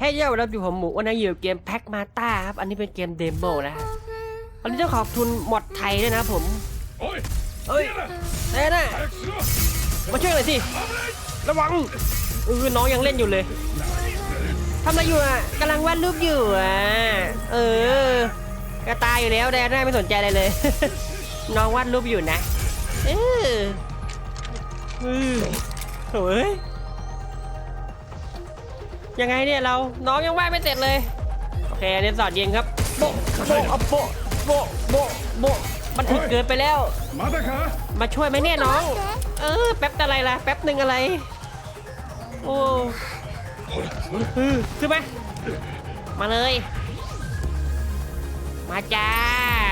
เฮ้ยเย้รับดูผมหมูวันนี้อยู่เกมแพ็กมาตาครับ อันนี้เป็นเกมเดโมนะวันนี้ต้องขอบคุนหมดไทยด้วยนะผมเฮ้ยเฮ้ยนะมาช่วยหน่อยสิ ระวังเออน้องยังเล่นอยู่เลยทำอะไรอยู่อะกำลังวาดรูปอยู่อะ เออกระตายอยู่แล้วแดน่ไม่สนใจอะไรเลย น้องวาดรูปอยู่นะ เออเออโอ้ย ยังไงเนี่ยเรา น้องยังวาดไม่เสร็จเลย โอเคเรียนสอนเย็นครับ โบะโบะเอาโบะโบะโบะโบะมันถึงเกินไปแล้ว まだか มาช่วยไหมเนี่ยน้อง เออ แป๊บอะไรล่ะ แป๊บหนึ่งอะไร โอ้เออขึ้นไหมมาเลย มาจ้า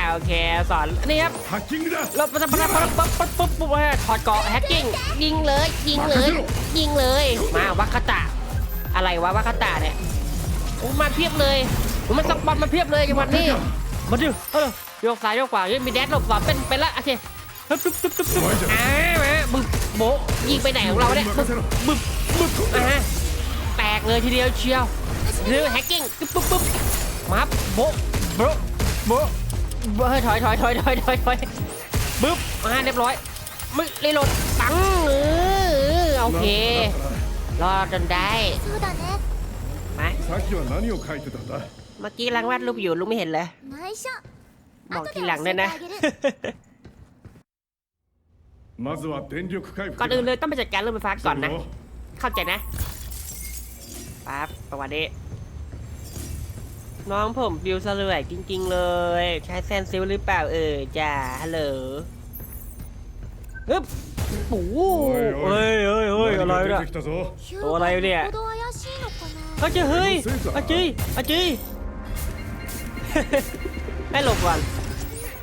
โอเค สอน นี่ครับ ハッキングだ เราปั๊บปั๊บปั๊บปั๊บปั๊บปั๊บปั๊บถอดเกาะแฮกกิ้ง ยิงเลย ยิงเลย ยิงเลย มาวัคคตะ อะไรวะวัคคตะเนี่ยโอ้มาเพียบเลยโอ้มันสปอนมาเพียบเลยจังหวัดนี้มาดูเออโยกซ้ายโยกขวาเฮ้ยมีแดดหลบสอนเป็นเป็นละโอเคฮึบฮึบฮึบฮึบฮึบอ่ามาบึ้บโบะยิงไปไหนของเราเนี่ยบึ้บบึ้บบึ้บอ่าแตกเลยทีเดียวเชียวเรื่องแฮกกิ้งปึ๊บปึ๊บปึ๊บมาโบะโบะโบะโบะเฮ้ยถอยถอยถอยถอยถอยถอยบึ้บอ่าเรียบร้อยมึงรีโหลดปังเออโอเค รอดจนได้ そうだね มา さっきは何を書いてたんだ เมื่อกี้กำลังวาดรูปอยู่ลุงไม่เห็นเลย 内緒 บอกทีหลังด้วยนะ まずは電力回復 ก่อนอื่นเลยต้องไปจัดการเรื่องไฟฟ้าก่อนนะ それを เข้าใจนะปั๊บประวัตินี้น้องผมบิวสลวยจริง ๆ เลย ใช้แซนซิลหรือเปล่าเออจ้าฮัลโหล ฮึบโอ้โหเฮ้ยเฮ้ยเฮ้ยอะไรเนี่ยตัวอะไรเนี่ยอาจีเฮ้ยอาจีอาจีให้หลบก่อน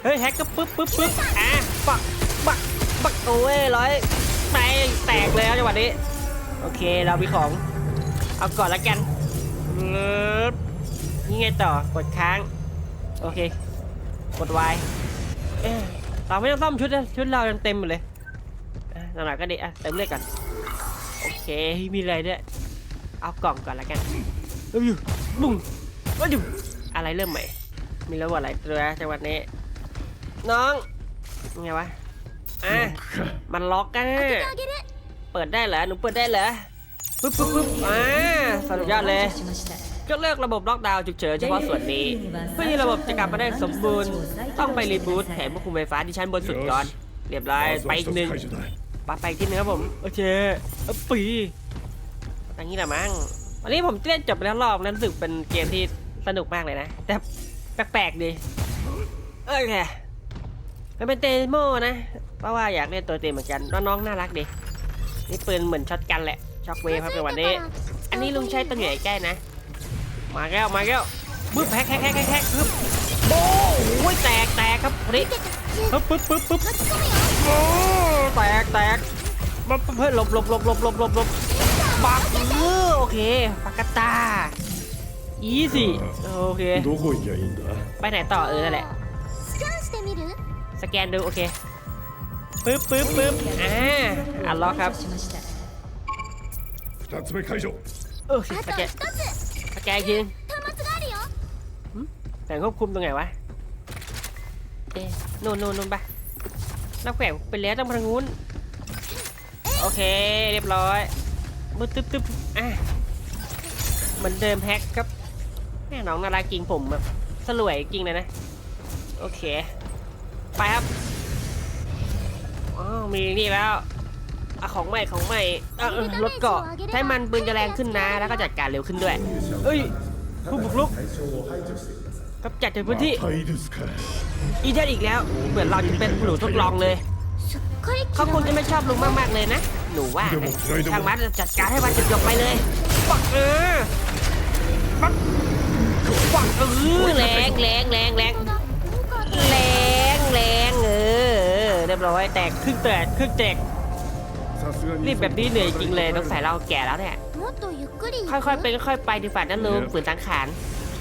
เฮ้ยแฮกก็ปึ๊บปึ๊บปึ๊บอะปักปักปักโอ้ยร้อยแตกแตกเลยครัจังหวะนี้โอเคเรามีของเอาก่อนละกันนี่ไงต่อกดค้างโอเคกดไวายเราไม่ต้องซ่อมชุดนะชุดเรายังเต็มหมดเลย หน่อยก็ดีอะเติมเลือดก่อนโอเคมีอะไรเนี่ยเอากล่องก่อนละกันเอาอยู่บุ้งเอาอยู่อะไรเริ่มใหม่ มีระบบอะไรตัวจังหวัดนี้ น้องไงวะอะมันล็อกกันเปิดได้เหรอหนูเปิดได้เหรอปึ๊บปึ๊บปึ๊บอ่าสนุกยอดเลยก็เลิกระบบล็อกดาวน์ฉุกเฉินเฉพาะส่วนนี้ เพื่อที่ระบบจะกลับมาได้สมบูรณ์ ต้องไปรีบูตแผงควบคุมไฟฟ้าที่ชั้นบนสุดก่อน เรียบร้อยไปอีกหนึ่ง ปาไปอีกที่หนึงครับผมโอเคเออปีอย่างนี้แหละมั้งวันนี้ผมเล่นจบไปแล้วรอบนั้นรู้สึกเป็นเกมที่สนุกมากเลยนะ แต่แปลกๆดีโอเคมันเป็นเตโมนะเพราะว่าอยากเล่นตัวเต็มเหมือนกันน้องๆน่ารักดีนี่ปืนเหมือนช็อตกันแหละช็อกเวฟครับในวันนี้ อันนี้ลุงใช้ตัวใหญ่ใกล้นะ มาแก้วมาแก้วบึ้บแฮกแฮกแฮกแฮกแฮกปึ๊บโอ้โหแตกแตกครับพอดีปึ๊บปึ๊บปึ๊บ แตกแตกมัเพื่อหลบหลบหลบหลบหลบหลบหลบบักเออโอเคปากกาตาอีสิโอเคไปไหนต่อเออแหละสแกนดูโอเคปึ๊บปึ๊บปึ๊บอ่าอัลล็อกครับเออสแกนสแกนยิงแต่ควบคุมตรงไหนวะเอ๊ะน่นโน่นน่นป นักแผงไปแล้วต้องไปทางนู้นโอเคเรียบร้อยบึ๊บตึ๊บตึ๊บอะเหมือนเดิมแพ็คครับแม่น้องน่ารักจริงผมแบบสลวยจริงเลยนะ โอเค ไปครับอ๋อมีนี่แล้วอะของใหม่ของใหม่เอ่อเออรถเกาะใช้มันปืนจะแรงขึ้นนะ แล้วก็จัดการเร็วขึ้นด้วย เอ้ยผู้บุกรุก กำจัดจนพื้นที่อีเดนอีกแล้ว เหมือนเราจะเป็นหนูทดลองเลย เขาคงจะไม่ชอบลุงมากมากเลยนะ หนูว่าทางมัดจัดการให้มันจบไปเลยปักเออปักปักเออแรงแรงแรงแรงแรงแรงเออเรียบร้อยแตกครึ่งแตกครึ่งแตกรีบแบบนี้เหนื่อยจริงเลยต้องใส่เราแก่แล้วเนี่ยค่อยๆเป็นค่อยไปดีกว่านะลุงฝืนตังขาน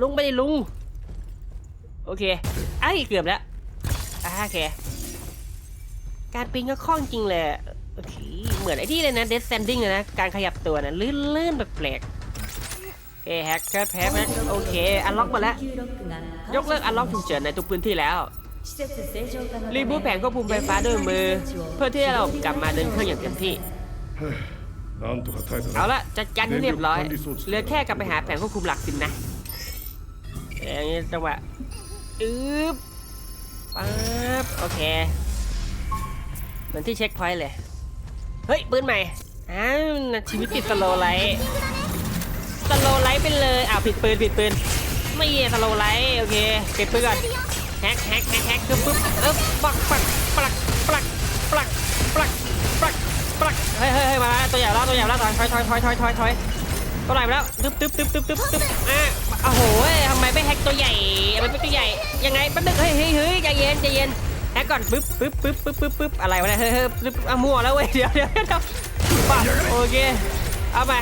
ลุงไปลุง โอเคไอ้เกือบแล้วอ่โอเค การปีนก็คล่องจริงเลยโอเค เหมือนไอ้ที่เลยนะเดสแซนดิ้งนะ การขยับตัวนะลื่นๆแปลกๆโอเคแฮกเกอร์แพ้แฮกโอเค อันล็อกมาแล้ว ยกเลิกอันล็อกฉุกเฉินในทุกพื้นที่แล้ว รีบูทแผงควบคุมไฟฟ้าด้วยมือ เพื่อที่เรากลับมาเดินเครื่องอย่างเต็มที่เอาละจัดการให้เรียบร้อยเหลือแค่กลับไปหาแผงควบคุมหลักสินนะ อย่างนี้จังหวะอึ๊บปั๊บโอเคเหมือนที่เช็คพอยต์เลย เฮ้ย ปืนใหม่อ้าวชีวิตติดสโลไลท์สโลไลท์ไปเลยอ้าวผิดปืนผิดปืน ไม่เย่สโลไลท์โอเค เก็บปืนก่อนแฮกแฮกแฮกแฮกปึ๊บปึ๊บเอ๊บปักปักปักปักปักปักปักปักเฮ้ยเฮ้ยเฮ้ยมาตัวใหญ่แล้วตัวใหญ่แล้วถอยถอยถอยถอยถอยถอย ตัวไหนไปแล้วตึ๊บตึ๊บตึ๊บตึ๊บตึ๊บตึ๊บอะโอ้โหทำไมไม่แฮกตัวใหญ่ทำไมไม่ตัวใหญ่ ยังไงแป๊บนึงเฮ้ยเฮ้ยเฮ้ยใจเย็นใจเย็นแฮกก่อนปึ๊บปึ๊บปึ๊บปึ๊บปึ๊บปึ๊บอะไรวะเนี่ยเฮ้ยเฮ้ยปึ๊บอะมั่วแล้วเว้ยเดี๋ยวเดี๋ยวเดี๋ยวปักโอเคเอาไป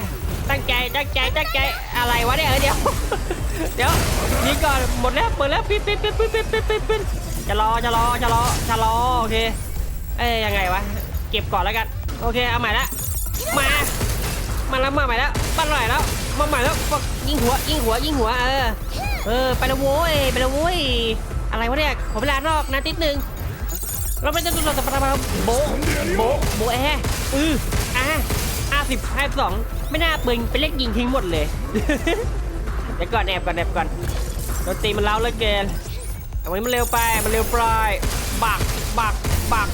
ตั้งใจตั้งใจตั้งใจอะไรวะเนี่ยเออเดี๋ยวเดี๋ยวยิงก่อนหมดแล้วเปิดแล้วปิดปิดปิดปิดปิดปิดปิดปิดจะรอจะรอจะรอจะรอโอเคเอ้ยยังไงวะเก็บก่อนแล้วกันโอเคเอาใหม่ละมา มาแล้วมาใหม่แล้วมาใหม่แล้วมาใหม่แล้วยิงหัวยิงหัวยิงหัวเออเออไปแล้วโว้ยไปแล้วโว้ยอะไรวะเนี่ยขอเวลานอกนะติดนึงเราไม่จะดูเราจะประมาโบโบโบแอร์อืออะอาสิบห้าสองไม่น่าปืนเป็นเลขยิงทิ้งหมดเลยเดี๋ยวก่อนแอบก่อนแอบก่อนโดนตีมันเล้าเลือเกินเอาไว้มันเร็วไปมันเร็วปลายบักบักบัก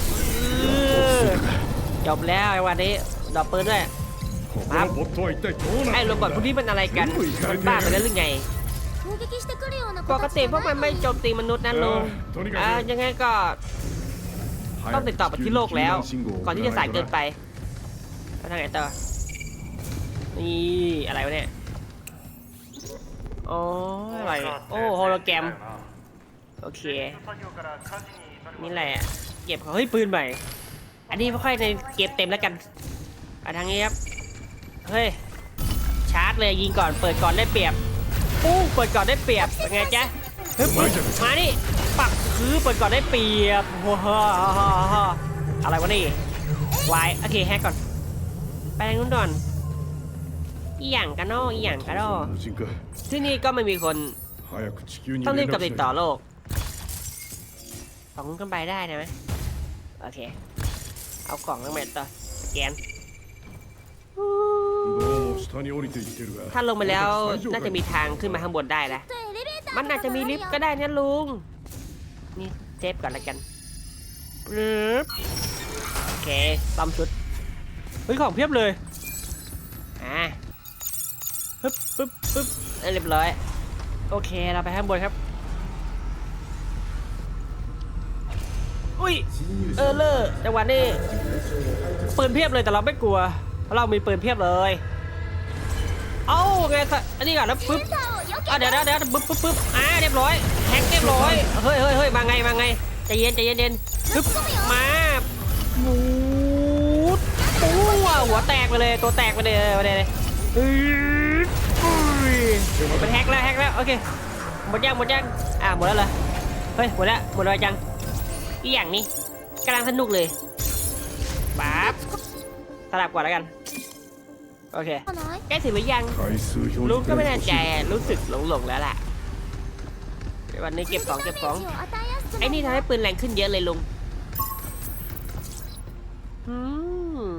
จบแล้วไอ้วันนี้ดอกปืนด้วย ครับไอ้โรบอทพวกนี้มันอะไรกันมันบ้าไปแล้วหรือไงปกติพวกมันไม่โจมตีมนุษย์นะลุงอ่ายังไงก็ ต้องติดต่อไปที่โลกแล้ว ก่อนที่จะสายเกินไปแล้ทางไหนต่อนี่อะไรวะเนี่ยโอ้อะไรโอ้โฮโลแกรมโอเคนี่แหละเก็บเฮ้ยปืนใหม่ อันนี้ไม่ค่อยในเก็บเต็มแล้วกันอะทางนี้ครับ เฮ้ย ชาร์จเลยยิงก่อนเปิดก่อนได้เปรียบปู้เปิดก่อนได้เปรียบเป็นไงจ๊ะมานี่ปักคือเปิดก่อนได้เปรียบโอ้าหอะไรวะนี่วายโอเคแฮกก่อนแปทงนู้นก่อนอีหยังกันนออีหยังกันนอที่นี่ก็ไม่มีคนต้องรีบกับติดต่อโลกสองกันไปได้ไหมโอเค เอากล่องลงมาต่อแกน ถ้าลงมาแล้วน่าจะมีทางขึ้นมาข้างบนได้แหละมันอาจจะมีลิฟต์ก็ได้นะลุง นี่เซฟก่อนละกันโอเคซ่อมชุด เฮ้ยของเพียบเลย อ่าฮึบฮึบฮึบเรียบร้อย โอเคเราไปข้างบนครับ อุ้ย เออเลอร์จังหวะนี้ปืนเพียบเลยแต่เราไม่กลัว เพราะเรามีปืนเพียบเลย ไงอันนี้ก่อนแล้วปึ๊บอะเดี๋ยวนะเดี๋ยวปึ๊บปึ๊บปึ๊บอ่าเรียบร้อยแฮกเรียบร้อยเฮ้ยเฮ้ยเฮ้ยมาไงมาไงใจเย็นใจเย็นเย็นปึ๊บมาหมูดตัวหัวแตกไปเลยตัวแตกไปเลยไปเลยเฮ้มันแฮกแล้วแฮกแล้วโอเคหมดยังหมดยังอ่าหมดแล้วเหรอเฮ้ยหมดแล้วหมดแล้วจังอีอย่างนี้กำลังสนุกเลยปั๊บสลับก่อนแล้วกัน โอเค ない ใกล้ถึงหรือยัง 回数表 ลุง 示 ก็ไม่แน่ が ใจ 欲しい อะรู้สึกหลงหลงๆแล้วล่ะเดี๋ยววันนี้เก็บของเก็บของ ダメージを与えやすく ไอ้ なる นี่ทำให้ปืนแรงขึ้นเยอะเลยลุงอืม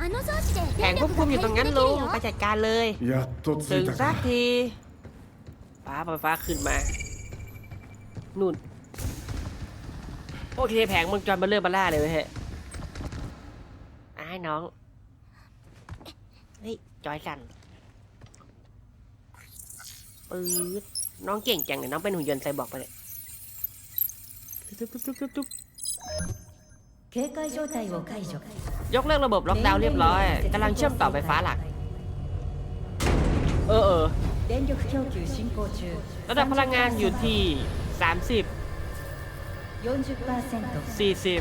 あの装置で แผงควบคุมอยู่ตรงนั้นลุงไปจัดการเลย やっと着 ถึ い ง た สั か กทีฟ้าไฟฟ้าขึ้นมา นู่น โอเคแผงมันจรมาเริ่มมาล่าเลยเว้ยเฮ้ยอ้ายน้อง เฮ้ย จอยสั่นปื๊ดน้องเก่งจังเลยน้องเป็นหุ่นยนต์ไซบอร์กไปะเลยตุ๊บตุ๊บตุ๊บตุ๊บตุ๊บ 警戒状態を解除 ยกเลิกระบบล็อกดาวน์เรียบร้อยกำลังเชื่อมต่อไฟฟ้าหลัก เออเออ 電力供給進行中 ระดับพลังงานอยู่ที่ 30 40% 40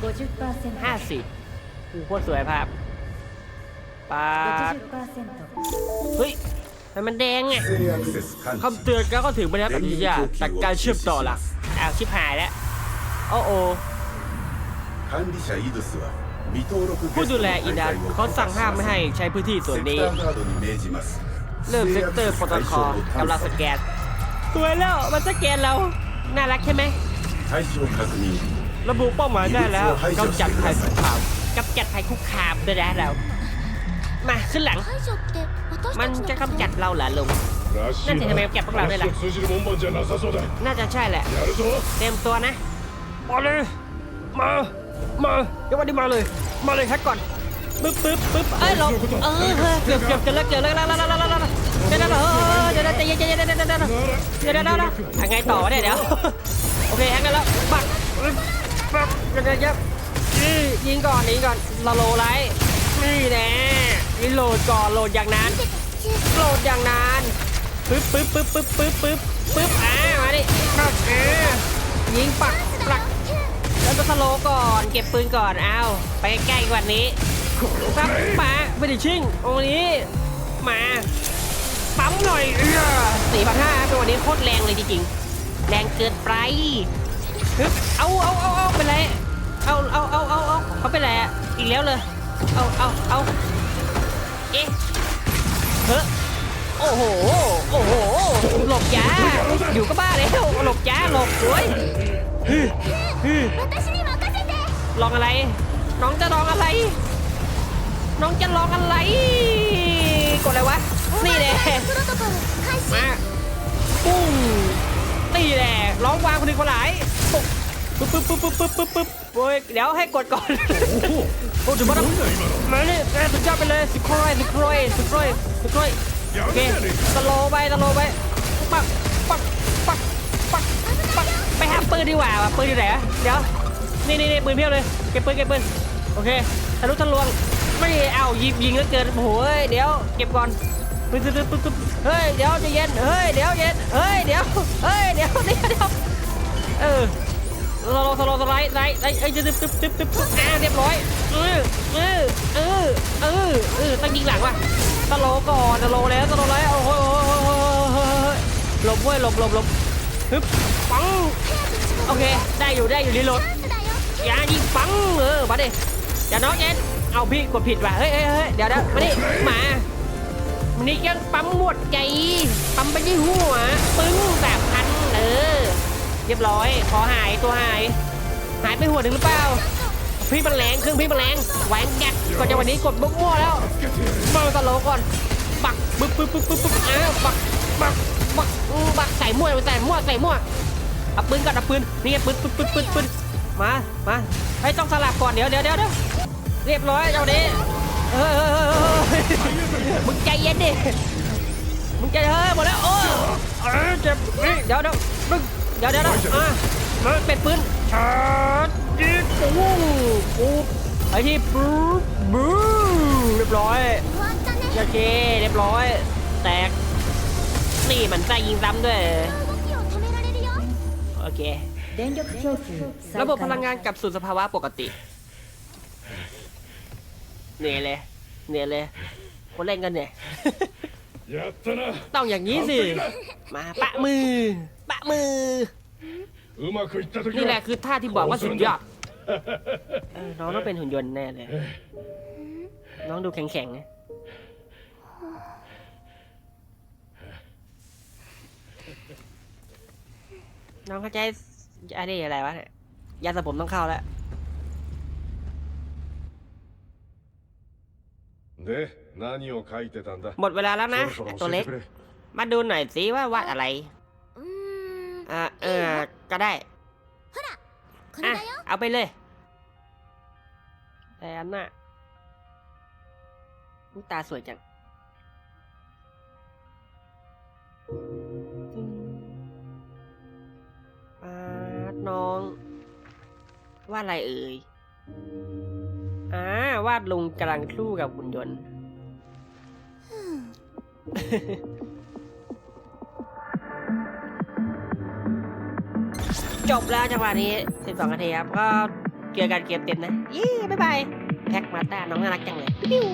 50% 50โอ้โหโคตรสวยภาพ ปาด 60% เฮ้ยทำไมมันแดงอ่ะ 不正アクセス感知 คำเตือนการเข้าถึงบรรทัดอนุญาตจากการเชื่อมต่อหลักอ้าวชิบหายแล้ว โอ้โอ 管理者イドスは未登録 ผู้ ゲスト ดู の แล 滞 อีดัน 在を เขาสั่งห้ามไม่ให้ใช้พื้นที่ส่วน セク นี้ ターガードに命じます เริ่มเซกเตอร์โปรโตคอลกำลังสแกนสวยแล้ว มันสแกนเรา น่ารักใช่ไหม 対象確認 ระบุเป้าหมายได้แล้วกำจัดภัยคุกคามกำจัดภัยคุกคามด้วยนะเรา มาขึ้นหลัง มันจะกำจัดเราเหรอลุงน่าจะจะไปกำจัดพวกเราด้ยล่ะน่าจะใช่แหละ เตรียมตัวนะมาเลยมา มาเดี๋ยววันนี้มาเลย มาเลยแฮกก่อนปึ๊บปึ๊บปึ๊บเอ้ยลราเออเกือบเกือบจะเลิกเกือบเลิกแล้วแล้วแล้วแล้วแล้วเดี๋ยวเดี๋ยวเดี๋ยวเดี๋ยวเดี๋ยวเดี๋ยวเดี๋ยวเดี๋ยวเดี๋ยเดี๋ยเดี๋ยเดี๋ยวยังไงต่อวะเนี่ยเดี๋ยวโอเคแฮกกันแล้วปักปักยังไงยับยิงก่อนยิงก่อนลาโลไลท์นี่แน่ นี่โหลดก่อนโหลดอย่างนั้นโหลดอย่างนานปึ๊บปึ๊บปึ๊บปึ๊บปึ๊บปึ๊บปึ๊บอ่ามาดิปักอ่ายิงปักปักแล้วก็สโลก่อนเก็บปืนก่อนเอาไปใกล้กว่านี้ปั๊บมาไม่ได้ชิงตรงนี้มาปั๊มหน่อยเออสี่พันห้าตัวนี้โคตรแรงเลยจริงๆแรงเกินไปฮึบเอาเอาเอาเอาไปเลยเอาเอาเอาเอาเอาเขาไปแล้วอีกแล้วเลยเอาเอาเอา เอ๊ะเฮ้อโอ้โห โอ้โห หลบจ้า อยู่ก็บ้าแล้วหลบจ้า หลบโอ้ยลองอะไร น้องจะลองอะไร น้องจะลองอะไร กดอะไรวะ นี่แหละมาปุ้งตีแหละร้องวางคนหนึ่งคนหลาย ปุ๊บปุ๊บปุ๊บปุ๊บปุ๊บปุ๊บปุ๊บโอ้ยเดี๋ยวให้กดก่อนโอ้ถึงมาแล้วมาเนี่ยแม่สุดยอดไปเลยสุดครอยสุดครอยสุดครอยสุดครอยโอเคสโลว์ไปสโลว์ไปปักปักปักปักปักไปหาปืนดีกว่าว่ะปืนอยู่ไหนเดี๋ยวนี่นี่นี่ปืนเพียบเลยเก็บปืนเก็บปืนโอเคทะลุทะลวงไม่เอายิงยิงแล้วเกินโอ้โหเดี๋ยวเก็บก่อนปึ๊บปึ๊บปึ๊บปึ๊บเฮ้ยเดี๋ยวจะเย็นเฮ้ยเดี๋ยวเย็นเฮ้ยเดี๋ยวเฮ้ยเดี๋ยวเดี๋ยวเดี๋ยวเออ สโลสโลสไลด์ไลด์ไลด์เอ้ยตึ๊บตึ๊บตึ๊บตึ๊บตึ๊บอ่าเรียบร้อยเออเออเออเออเออต้องยิงหลังว่ะสโลก่อนสโลแล้วสโลแล้วโอ้โหหลบเว้ยหลบหลบหลบฮึบปังโอเค ได้อยู่ได้อยู่รีโหลดอย่ายิงปังเออมาดิอย่าน้องเอ็นเอาพี่กดผิดว่ะเฮ้ยเฮ้ยเดี๋ยวเดี๋ยวมาดิมามันนี่ยังปั๊มหมดใจปั๊มไปที่หัวปึ้งแบบพันเออ รียบร้อยขอหายตัวหาย หายไปหัวหนึ่งหรือเปล่า พี่มันแรงเครื่องพี่มันแรงแหวงแกะก่อนจะวันนี้กดบุกมั่วแล้วเบิร์สโลก่อนบักปึ๊บปึ๊บปึ๊บปึ๊บปึ๊บอ้าวบักบักบักอืมบักใส่มั่วใส่มั่วใส่มั่วเอาปืนก่อนเอาปืนนี่ไงปืนปืนปืนปืนปืนมามาให้ต้องสลับก่อนเดี๋ยวเดี๋ยวเดี๋ยวเดี๋ยวเรียบร้อยเจ้านี้เออมึงใจเย็นดิมึงใจเฮ้ยหมดแล้วโอ้เออเจ็บเดี๋ยวเดี๋ยวมึง เดี๋ยวเดี๋ยวะมาเป็ดปืนชาร์จปูปูไอที่ปุ๊บูเรียบร้อยโอเคเรียบร้อย แตกนี่มันจะยิงซ้ำด้วยโอเคระบบพลังงานกลับสู่สภาวะปกติเหนื่อยเลยเหนื่อยเลยคนเล่นกันเนี่ยต้องอย่างนี้สิ มาปะมือ มือ うまくいった時 นี่แหละ は คือท่าที่บอกว่าสุดยอดเออน้องต้องเป็นหุ่นยนต์แน่เลย น้องดูแข็งๆนะน้องเข้าใจอะไรอะไรวะเนี่ยยาสระผมต้องเข้าแล้ว で何を書いてたんだ หมดเวลาแล้วนะ そろそろ ตัว 教 เล็ え ก てくれ มาดูหน่อยสิว่าวาดอะไร うーん อ่เออก็ได้เอาไปเลยแต่อันน่ะนี่ตาสวยจังปาน้อง วาดอะไรเอ่ยอ่าวาดลุงกำลังสู้กับหุ่นยนต์ จบแล้วจังหวะนี้ 12นาทีครับ ก็เจอกันเกมเต็มนะ เย้ บ๊ายบาย แพ็กมาต้าน้องน่ารักจังเลย ปิ้ว